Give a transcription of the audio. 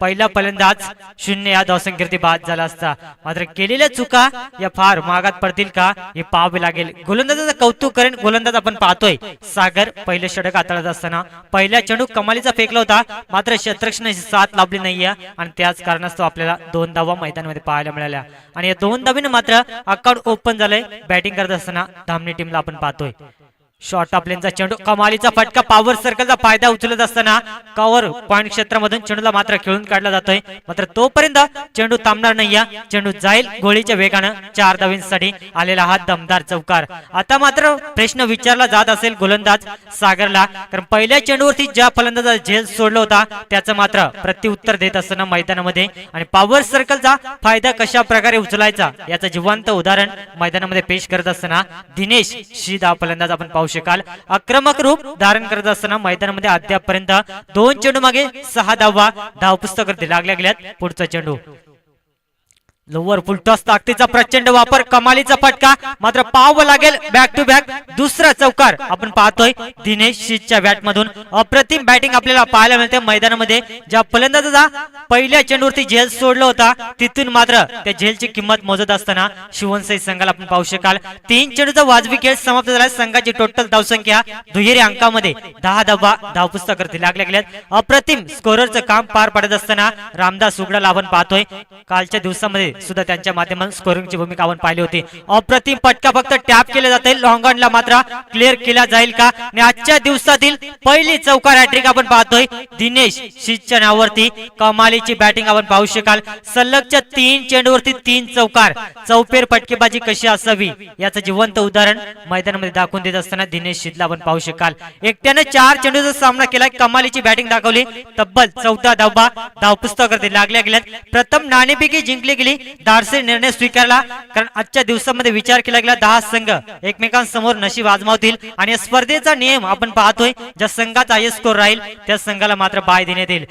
पहिला फलंदाज शून्य या धावसंख्येवरती बाद झाला असता. मात्र केलेल्या चुका या फार मागात पडतील का हे पाहावे लागेल. गोलंदाजाचं कौतुक करेन गोलंदाज आपण पाहतोय. सागर पहिले षटक हाताळत असताना पहिल्या चेंडू कमालीचा फेकला होता. मात्र शत्रक्षण साथ लाभली नाहीये आणि त्याच कारणास्तव आपल्याला दोन धावा मैदानामध्ये पाहायला मिळाल्या. आणि या दोन धावीनं मात्र अकाउंट ओपन झालंय. बॅटिंग करत असताना धामणी टीमला आपण पाहतोय. शॉर्ट आपल्यांचा चेंडू कमालीचा फटका पॉवर सर्कलचा फायदा उचलत असताना कव्हर पॉइंट क्षेत्रामधून चेंडूला मात्र खेळून काढला जातोय. मात्र तोपर्यंत चेंडू थांबणार नाही चेंडू जाईल गोळीच्या वेगानं. चार धावींसाठी आलेला हा दमदार चौकार. आता मात्र प्रश्न विचारला जात असेल गोलंदाज सागरला. कारण पहिल्या चेंडूवरती ज्या फलंदाजा झेल सोडला होता त्याचं मात्र प्रत्युत्तर देत असताना मैदानामध्ये. आणि पॉवर सर्कलचा फायदा कशा प्रकारे उचलायचा याचं जिवंत उदाहरण मैदानामध्ये पेश करत असताना दिनेश शिदा फलंदाज आपण पाहू शकाल आक्रमक रूप धारण करत असताना मैदानामध्ये अद्यापपर्यंत दोन चेंडू मागे सहा धावा. धाव करते लागल्या गेल्यात पुढचा चेंडू. लोवर फुलटॉस ताकदीचा प्रचंड वापर कमालीचा फटका मात्र पाहावं लागेल बॅक टू बॅक दुसरा चौकार. आपण पाहतोय दिनेश शीतच्या बॅट मधून अप्रतिम बॅटिंग आपल्याला पाहायला मिळते मैदानामध्ये. ज्या फलंदाजाचा पहिल्या चेंडूवरती झेल सोडला होता तिथून मात्र त्या झेलची किंमत मोजत असताना शिवनसाई संघाला आपण पाहू शकाल. तीन चेंडूचा वाजवी खेळ समाप्त झाला. संघाची टोटल धावसंख्या दुहेरी अंकामध्ये दहा धावा धावपुस्तक पुस्तकावरती लागल्या गेल्यात. अप्रतिम स्कोररचं काम पार पडत असताना रामदास उगडाला आपण पाहतोय. कालच्या दिवसामध्ये सुद्धा त्यांच्या माध्यमातून स्कोरिंगची भूमिका आपण पाहिली होती. अप्रतिम पटका फक्त टॅप केले जाते लॉंगॉनला मात्र क्लिअर केला जाईल का? आणि आजच्या दिवसातील पहिली चौकार हॅट्रिक आपण पाहतोय. दिनेश शीतच्या नावावरती कमालीची बॅटिंग आपण पाहू शकाल. सलगच्या तीन चेंडूवरती तीन चौकार. चौपेर फटकेबाजी कशी असावी याचं जिवंत उदाहरण मैदानामध्ये दाखवून देत असताना दिनेश शीतला आपण पाहू शकाल. एकट्याने चार चेंडूचा सामना केला कमालीची बॅटिंग दाखवली. तब्बल चौथा धावबा धावपुस्तक लागल्या गेल्यात. प्रथम नाणेपैकी जिंकली गेली. दारसे निर्णय स्वीकारला. कारण आजच्या दिवसामध्ये विचार केला गेला दहा संघ एकमेकांसमोर नशीब आजमावतील. आणि स्पर्धेचा नियम आपण पाहतोय ज्या संघाचा आय स्कोर राहील त्या संघाला मात्र बाय देण्यात येईल.